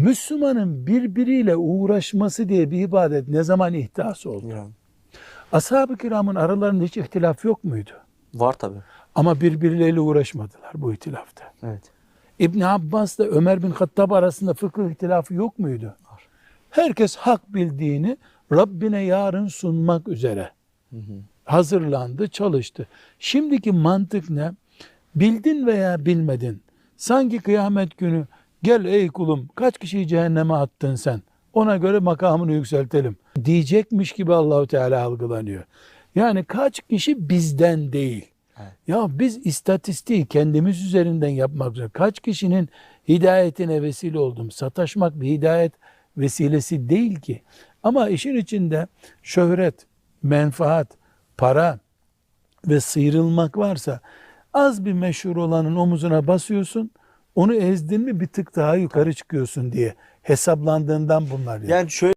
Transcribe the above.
Müslümanın birbiriyle uğraşması diye bir ibadet ne zaman ihdas oldu? Ya. Ashab-ı kiramın aralarında hiç ihtilaf yok muydu? Var tabi. Ama birbirleriyle uğraşmadılar bu ihtilafta. Evet. İbn Abbas'la Ömer bin Hattab arasında fıkıh ihtilafı yok muydu? Var. Herkes hak bildiğini Rabbine yarın sunmak üzere hazırlandı, çalıştı. Şimdiki mantık ne? Bildin veya bilmedin. Sanki kıyamet günü gel ey kulum kaç kişiyi cehenneme attın sen? Ona göre makamını yükseltelim. Diyecekmiş gibi Allahu Teala algılanıyor. Yani kaç kişi bizden değil. Evet. Ya biz istatistiği kendimiz üzerinden yapmak üzere. Kaç kişinin hidayetine vesile oldum. Sataşmak bir hidayet vesilesi değil ki. Ama işin içinde şöhret, menfaat, para ve sıyrılmak varsa az bir meşhur olanın omuzuna basıyorsun. Onu ezdin mi bir tık daha yukarı çıkıyorsun diye hesaplandığından bunlar. yani. Yani şöyle